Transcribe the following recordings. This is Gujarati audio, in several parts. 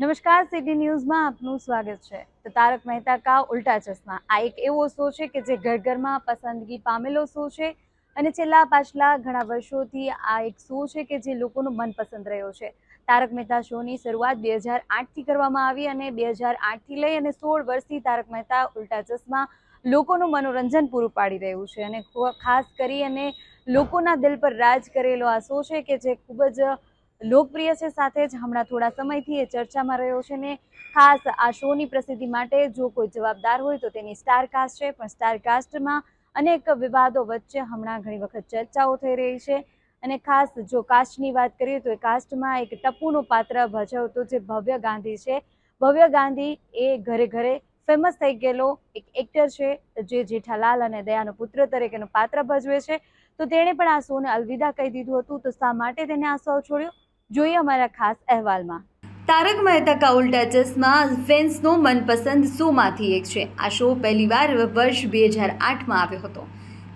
નમસ્કાર, સિટી ન્યૂઝમાં આપનું સ્વાગત છે. તો તારક મહેતા કા ઉલ્ટા ચશ્મા? આ એક એવો શો છે કે જે ઘર ઘરમાં પસંદગી પામેલો શો છે અને છેલ્લા પાછલા ઘણા વર્ષોથી આ એક શો છે કે જે લોકોનો મનપસંદ રહ્યો છે. તારક મહેતા શોની શરૂઆત બે હજાર આઠથી કરવામાં આવી અને બે હજાર આઠથી લઈ અને સોળ વર્ષથી તારક મહેતા ઉલ્ટા ચશ્મા લોકોનું મનોરંજન પૂરું પાડી રહ્યું છે. અને ખાસ કરી અને લોકોના દિલ પર રાજ કરેલો આ શો છે કે જે ખૂબ જ લોકપ્રિય છે સાથે જ હમણાં થોડા સમયથી એ ચર્ચામાં રહ્યો છે ને ખાસ આ શોની પ્રસિદ્ધિ માટે જો કોઈ જવાબદાર હોય તો તેની સ્ટાર કાસ્ટ છે, પણ સ્ટાર કાસ્ટમાં અનેક વિવાદો વચ્ચે હમણાં ઘણી વખત ચર્ચાઓ થઈ રહી છે. અને ખાસ જો કાસ્ટની વાત કરીએ તો એ કાસ્ટમાં એક ટપ્પુનું પાત્ર ભજવતો જે ભવ્ય ગાંધી છે. ભવ્ય ગાંધી એ ઘરે ઘરે ફેમસ થઈ ગયેલો એક એક્ટર છે, જે જેઠાલાલ અને દયાનો પુત્ર તરીકેનું પાત્ર ભજવે છે. તો તેણે પણ આ શોને અલવિદા કહી દીધું હતું. તો શા માટે તેને આ શો છોડ્યો? જોઈએ અમારા ખાસ અહેવાલમાં. તારક મહેતા કા ઉલ્ટા ચશ્મા, ફેન્સનો મનપસંદ શોમાંથી એક છે. આ શો પહેલીવાર વર્ષ બે હજાર આઠમાં આવ્યો હતો.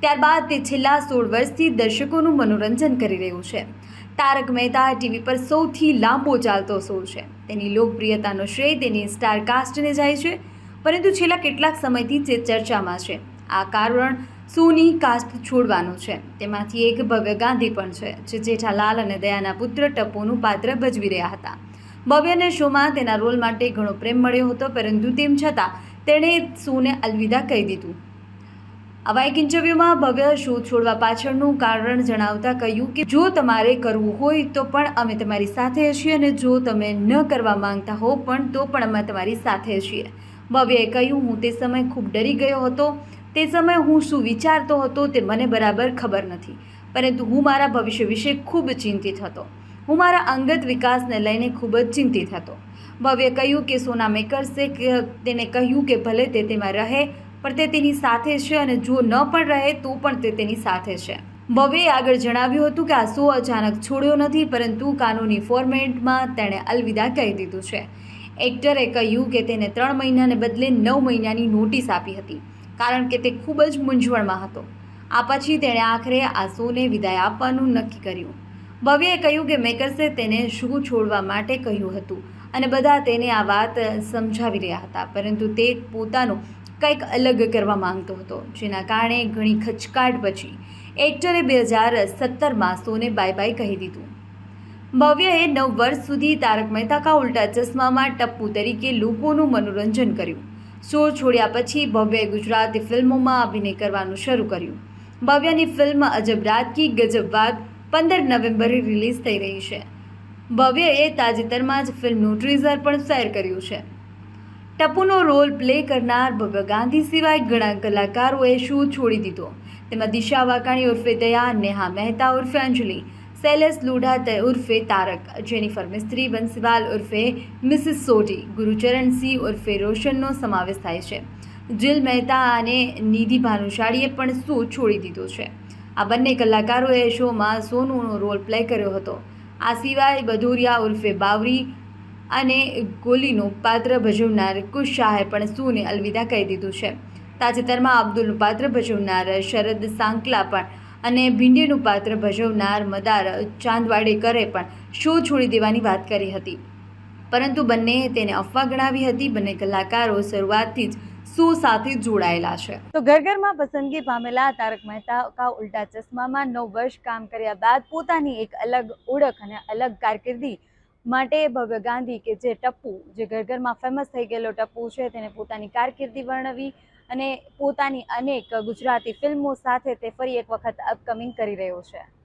ત્યારબાદ તે છેલ્લા સોળ વર્ષથી દર્શકોનું મનોરંજન કરી રહ્યું છે. તારક મહેતા ટીવી પર સૌથી લાંબો ચાલતો શો છે. તેની લોકપ્રિયતાનો શ્રેય તેની સ્ટારકાસ્ટને જાય છે, પરંતુ છેલ્લા કેટલાક સમયથી તે ચર્ચામાં છે. આ કારણ શોની કાસ્ટ છોડવાનું છે. તેમાંથી એક ભવ્ય ગાંધી પણ છે, જે જેઠાલાલ અને દયાના પુત્ર ટપોનું પાત્ર ભજવી રહ્યા હતા. ભવ્યને શોમાં તેના રોલ માટે ઘણો પ્રેમ મળ્યો હતો, પરંતુ તેમ છતાં તેણે શોને અલવિદા કહી દીધું. આવા એક ઇન્ટરવ્યૂમાં ભવ્ય શો છોડવા પાછળનું કારણ જણાવતા કહ્યું કે, જો તમારે કરવું હોય તો પણ અમે તમારી સાથે છીએ અને જો તમે ન કરવા માંગતા હો પણ તો પણ અમે તમારી સાથે છીએ. ભવ્યએ કહ્યું, હું તે સમય ખૂબ ડરી ગયો હતો તે સમયે હું શું વિચારતો હતો તે મને બરાબર ખબર નથી, પરંતુ હું મારા ભવિષ્ય વિશે ખૂબ ચિંતિત હતો. હું મારા અંગત વિકાસને લઈને ખૂબ જ ચિંતિત હતો. ભવ્યે કહ્યું કે સોના મેકર્સે તેને કહ્યું કે ભલે તે તેમાં રહે, પણ તે તેની સાથે છે અને જો ન પણ રહે તો પણ તે તેની સાથે છે. ભવ્યે આગળ જણાવ્યું હતું કે આ શો અચાનક છોડ્યો નથી, પરંતુ કાનૂની ફોર્મેટમાં તેણે અલવિદા કહી દીધું છે. એક્ટરે કહ્યું કે તેને ત્રણ મહિનાને બદલે નવ મહિનાની નોટિસ આપી હતી. કારણ કે તે ખૂબ જ મૂંઝવણમાં હતો. આ પછી તેણે આખરે આ વિદાય આપવાનું નક્કી કર્યું. ભવ્યએ કહ્યું કે મેકર્સે તેને શો છોડવા માટે કહ્યું હતું અને બધા તેને આ વાત સમજાવી રહ્યા હતા, પરંતુ તે પોતાનું કંઈક અલગ કરવા માંગતો હતો, જેના કારણે ઘણી ખચકાટ પછી એક્ટરે બે હજાર સત્તરમાં શોને બાય બાય કહી દીધું. ભવ્યએ નવ વર્ષ સુધી તારક મહેતા કા ઉલ્ટા ચશ્મામાં ટપ્પુ તરીકે લોકોનું મનોરંજન કર્યું. શો છોડ્યા પછી ભવ્યએ ગુજરાતી ફિલ્મોમાં અભિનય કરવાનું શરૂ કર્યું. ભવ્યની ફિલ્મ અજબ રાત કી ગજબ વાત પંદર નવેમ્બરે રિલીઝ થઈ રહી છે. ભવ્યએ તાજેતરમાં જ ફિલ્મનું ટ્રીઝર પણ શેર કર્યું છે. ટપુનો રોલ પ્લે કરનાર ભવ્ય ગાંધી સિવાય ઘણા કલાકારોએ શો છોડી દીધો. તેમાં દિશા વાકાણી ઉર્ફે દયા, નેહા મહેતા ઉર્ફે અંજલિ શૈલેષ લુઢા ત- ઉર્ફે તારક, જેનિફર મિસ્ત્રી, બંસીવાલ ઉર્ફે મિસિસ સોઢી, ગુરુચરણ સિંહ ઉર્ફે રોશનનો સમાવેશ થાય છે. જીલ મહેતા અને નિધિ ભાનુશાળીએ પણ શો છોડી દીધો છે. આ બંને કલાકારોએ શોમાં સોનુનો રોલ પ્લે કર્યો હતો. આ સિવાય બદુરિયા ઉર્ફે બાવરી અને ગોલીનું પાત્ર ભજવનાર કુશ શાહે પણ સુને અલવિદા કહી દીધું છે. તાજેતરમાં અબ્દુલનું પાત્ર ભજવનાર શરદ સાંકલા પણ અને ભીંડીનું પાત્ર ભજવનાર મદાર ચાંદવાડેકરે પણ શો છોડી દેવાની વાત કરી હતી. પરંતુ બંનેએ તેને અફવા ગણાવી હતી. બંને કલાકારો શરૂઆતથી જ શો સાથે જોડાયેલા છે. તો ઘર ઘરમાં પસંદગી પામેલા તારક મહેતા કા ઉલ્ટા ચશ્મામાં નવ વર્ષ કામ કર્યા બાદ પોતાની એક અલગ ઓળખ અને અલગ કારકિર્દી માટે ભવ્ય ગાંધી કે જે ટપ્પુ, જે ઘર ઘરમાં ફેમસ થઈ ગયેલો ટપ્પુ છે, તેને પોતાની કારકિર્દી વર્ણવી અને પોતાની અનેક ગુજરાતી ફિલ્મો સાથે તે ફરી એક વખત અપકમિંગ કરી રહ્યો છે.